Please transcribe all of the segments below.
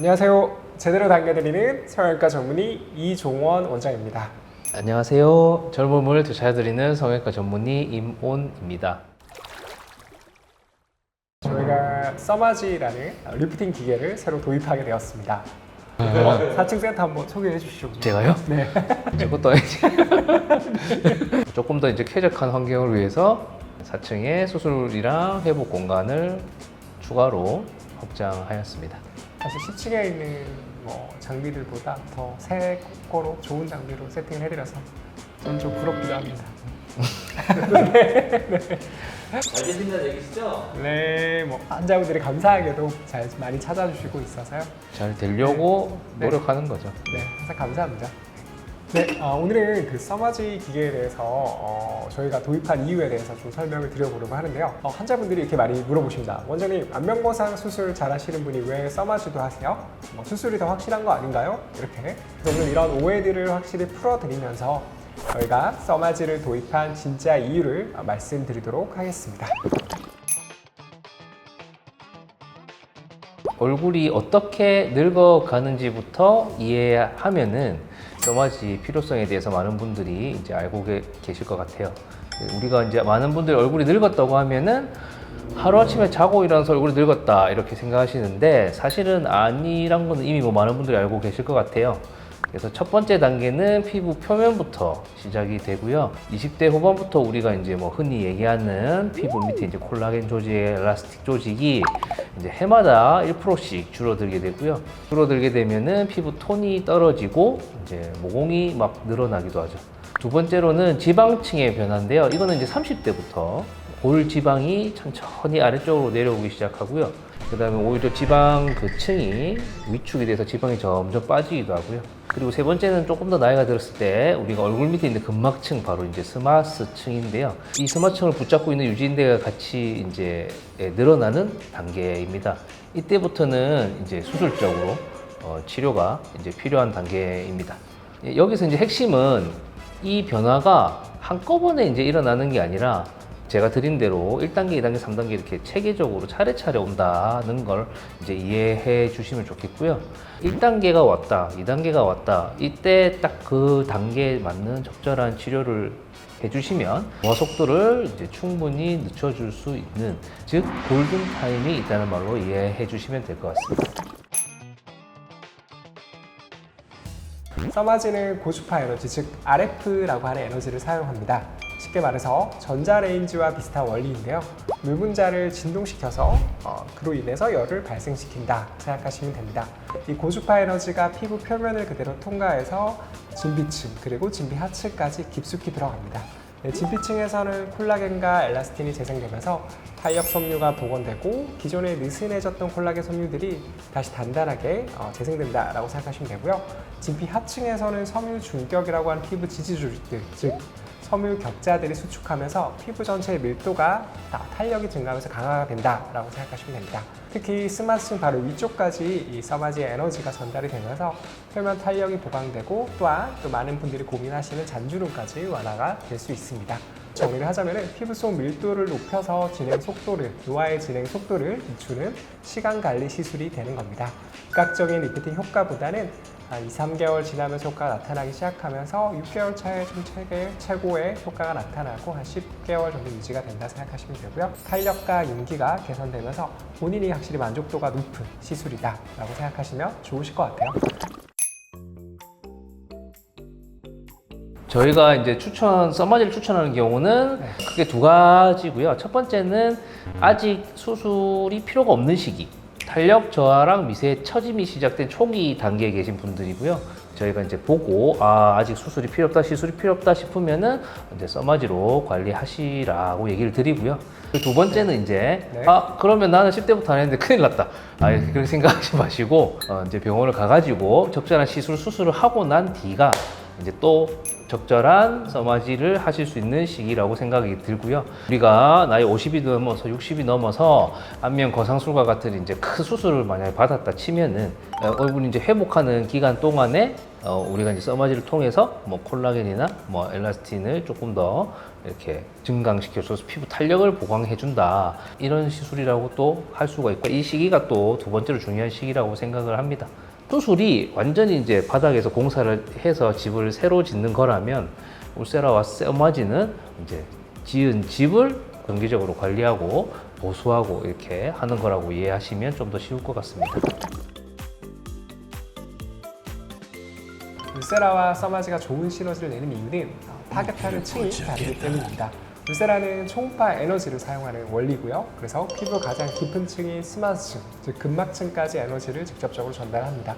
안녕하세요. 제대로 당겨드리는 성형외과 전문의 이종원 원장입니다. 안녕하세요. 젊음을 되찾아드리는 성형외과 전문의 임온입니다. 저희가 써마지라는 리프팅 기계를 새로 도입하게 되었습니다. 4층 센터 한번 소개해 주시죠. 제가요? 네. 저것도 아니지. 조금 더 이제 쾌적한 환경을 위해서 4층에 수술이랑 회복 공간을 추가로 확장하였습니다. 사실 10층에 있는 뭐 장비들보다 더 새 거로 좋은 장비로 세팅을 해드려서 저는 좀 부럽기도 합니다. 잘 되신다는 얘기시죠? 네, 뭐 환자분들이 감사하게도 잘 많이 찾아주시고 있어서요. 잘 되려고 네. 노력하는 거죠. 네, 항상 감사합니다. 네, 아, 오늘은 그 써마지 기계에 대해서 어, 저희가 도입한 이유에 대해서 좀 설명을 드려보려고 하는데요. 어, 환자분들이 이렇게 많이 물어보십니다. 원장님, 안면거상 수술 잘 하시는 분이 왜 써마지도 하세요? 뭐 수술이 더 확실한 거 아닌가요? 이렇게. 그래서 오늘 이런 오해들을 확실히 풀어드리면서 저희가 써마지를 도입한 진짜 이유를 어, 말씀드리도록 하겠습니다. 얼굴이 어떻게 늙어가는지부터 이해하면은 써마지 필요성에 대해서 많은 분들이 이제 알고 계- 계실 것 같아요. 우리가 이제 많은 분들이 얼굴이 늙었다고 하면은 하루아침에 자고 일어나서 얼굴이 늙었다 이렇게 생각하시는데 사실은 아니란 거는 이미 뭐 많은 분들이 알고 계실 것 같아요. 그래서 첫 번째 단계는 피부 표면부터 시작이 되고요. 20대 후반부터 우리가 이제 뭐 흔히 얘기하는 피부 밑에 이제 콜라겐 조직의 엘라스틱 조직이 이제 해마다 1%씩 줄어들게 되고요. 줄어들게 되면은 피부 톤이 떨어지고 이제 모공이 막 늘어나기도 하죠. 두 번째로는 지방층의 변화인데요. 이거는 이제 30대부터 볼 지방이 천천히 아래쪽으로 내려오기 시작하고요. 그 다음에 오히려 지방 그 층이 위축이 돼서 지방이 점점 빠지기도 하고요. 그리고 세 번째는 조금 더 나이가 들었을 때 우리가 얼굴 밑에 있는 근막층 바로 이제 스마스층인데요. 이 스마층을 붙잡고 있는 유지인대가 같이 이제 예, 늘어나는 단계입니다. 이때부터는 이제 수술적으로 어, 치료가 이제 필요한 단계입니다. 예, 여기서 이제 핵심은 이 변화가 한꺼번에 이제 일어나는 게 아니라 제가 드린 대로 1단계, 2단계, 3단계 이렇게 체계적으로 차례차례 온다는 걸 이제 이해해 주시면 좋겠고요. 1단계가 왔다, 2단계가 왔다. 이때 딱 그 단계에 맞는 적절한 치료를 해주시면 노화 속도를 이제 충분히 늦춰줄 수 있는 즉 골든 타임이 있다는 말로 이해해 주시면 될 것 같습니다. 써마지는 고주파 에너지, 즉 RF라고 하는 에너지를 사용합니다. 쉽게 말해서 전자레인지와 비슷한 원리인데요. 물 분자를 진동시켜서 어, 그로 인해서 열을 발생시킨다 생각하시면 됩니다. 이 고주파 에너지가 피부 표면을 그대로 통과해서 진피층 그리고 진피 하층까지 깊숙이 들어갑니다. 네, 진피층에서는 콜라겐과 엘라스틴이 재생되면서 탄력 섬유가 복원되고 기존에 느슨해졌던 콜라겐 섬유들이 다시 단단하게 어, 재생된다라고 생각하시면 되고요. 진피 하층에서는 섬유 중격이라고 하는 피부 지지 조직들, 즉 섬유 격자들이 수축하면서 피부 전체의 밀도가 다 탄력이 증가하면서 강화가 된다라고 생각하시면 됩니다. 특히 스마스층 바로 위쪽까지 이 써마지의 에너지가 전달이 되면서 표면 탄력이 보강되고 또한 또 많은 분들이 고민하시는 잔주름까지 완화가 될 수 있습니다. 정리를 하자면 피부 속 밀도를 높여서 진행 속도를, 노화의 진행 속도를 늦추는 시간 관리 시술이 되는 겁니다. 즉각적인 리프팅 효과보다는 한 2, 3개월 지나면서 효과가 나타나기 시작하면서 6개월 차에 좀 최대, 최고의 효과가 나타나고 한 10개월 정도 유지가 된다 생각하시면 되고요. 탄력과 윤기가 개선되면서 본인이 확실히 만족도가 높은 시술이다 라고 생각하시면 좋으실 것 같아요. 저희가 이제 추천, 써마지를 추천하는 경우는 네. 크게 두 가지고요. 첫 번째는 아직 수술이 필요가 없는 시기. 탄력 저하랑 미세 처짐이 시작된 초기 단계에 계신 분들이고요. 저희가 이제 보고 아 아직 수술이 필요 없다 시술이 필요 없다 싶으면은 이제 써마지로 관리하시라고 얘기를 드리고요. 그두 번째는 이제 네. 아 그러면 나는 10대부터 안 했는데 큰일 났다. 아 그렇게 생각하지 마시고 어, 이제 병원을 가가지고 적절한 시술 수술을 하고 난 뒤가 이제 또 적절한 써마지를 하실 수 있는 시기라고 생각이 들고요. 우리가 나이 50이 넘어서 60이 넘어서 안면 거상술과 같은 이제 큰 수술을 만약에 받았다 치면은 어, 얼굴이 이제 회복하는 기간 동안에 어, 우리가 이제 써마지를 통해서 뭐 콜라겐이나 뭐 엘라스틴을 조금 더 이렇게 증강시켜줘서 피부 탄력을 보강해준다 이런 시술이라고 또 할 수가 있고 이 시기가 또 두 번째로 중요한 시기라고 생각을 합니다. 수술이 완전히 이제 바닥에서 공사를 해서 집을 새로 짓는 거라면 울세라와 써마지는 이제 지은 집을 정기적으로 관리하고 보수하고 이렇게 하는 거라고 이해하시면 좀 더 쉬울 것 같습니다. 울세라와 써마지가 좋은 시너지를 내는 이유는 어, 타겟하는 층이 다르기 때문입니다. 울세라는 초음파 에너지를 사용하는 원리고요. 그래서 피부 가장 깊은 층이 스마트층, 즉 근막층까지 에너지를 직접적으로 전달합니다.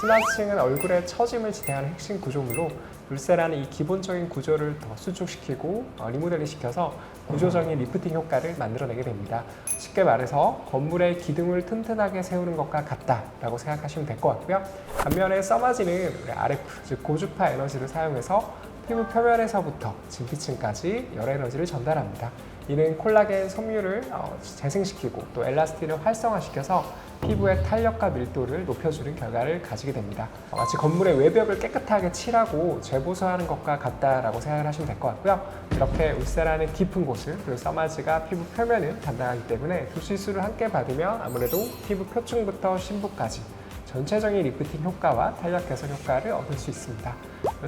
스마트층은 얼굴의 처짐을 지탱하는 핵심 구조물로 울세라는 이 기본적인 구조를 더 수축시키고 어, 리모델링 시켜서 구조적인 리프팅 효과를 만들어내게 됩니다. 쉽게 말해서 건물의 기둥을 튼튼하게 세우는 것과 같다라고 생각하시면 될 것 같고요. 반면에 써마지는 RF, 즉 고주파 에너지를 사용해서 피부 표면에서부터 진피층까지 열 에너지를 전달합니다. 이는 콜라겐 섬유를 어, 재생시키고 또 엘라스틴을 활성화시켜서 피부의 탄력과 밀도를 높여주는 결과를 가지게 됩니다. 어, 마치 건물의 외벽을 깨끗하게 칠하고 재보수하는 것과 같다라고 생각을 하시면 될 것 같고요. 이렇게 울세라는 깊은 곳을 그리고 써마지가 피부 표면을 담당하기 때문에 두 시술을 함께 받으면 아무래도 피부 표층부터 심부까지 전체적인 리프팅 효과와 탄력 개선 효과를 얻을 수 있습니다.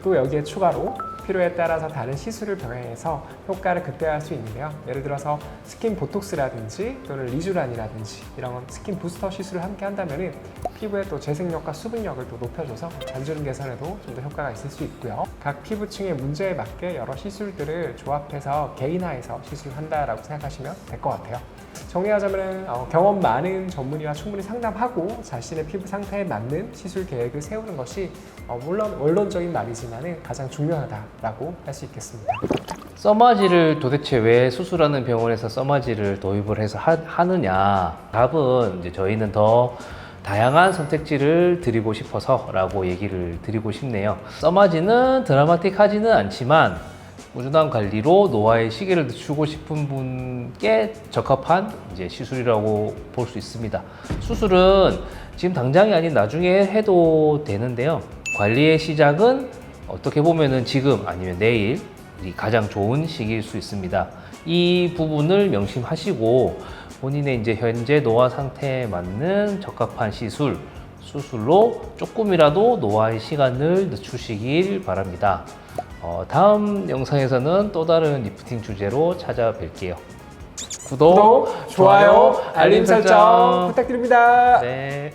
또 여기에 추가로 필요에 따라서 다른 시술을 병행해서 효과를 극대화할 수 있는데요. 예를 들어서 스킨 보톡스라든지 또는 리쥬란이라든지 이런 스킨 부스터 시술을 함께 한다면 피부의 또 재생력과 수분력을 또 높여줘서 잔주름 개선에도 좀 더 효과가 있을 수 있고요. 각 피부층의 문제에 맞게 여러 시술들을 조합해서 개인화해서 시술을 한다라고 생각하시면 될 것 같아요. 정리하자면 어, 경험 많은 전문의와 충분히 상담하고 자신의 피부 상태에 맞는 시술 계획을 세우는 것이 어, 물론 원론적인 말이지만 가장 중요하다라고 할 수 있겠습니다. 써마지를 도대체 왜 수술하는 병원에서 써마지를 도입을 해서 하, 느냐 답은 이제 저희는 더 다양한 선택지를 드리고 싶어서 라고 얘기를 드리고 싶네요. 써마지는 드라마틱하지는 않지만 꾸준한 관리로 노화의 시계를 늦추고 싶은 분께 적합한 이제 시술이라고 볼 수 있습니다. 수술은 지금 당장이 아닌 나중에 해도 되는데요. 관리의 시작은 어떻게 보면은 지금 아니면 내일 이 가장 좋은 시기일 수 있습니다. 이 부분을 명심하시고 본인의 이제 현재 노화 상태에 맞는 적합한 시술, 수술로 조금이라도 노화의 시간을 늦추시길 바랍니다. 어, 다음 영상에서는 또 다른 리프팅 주제로 찾아뵐게요. 구독, 구독, 좋아요, 알림 설정 부탁드립니다. 네.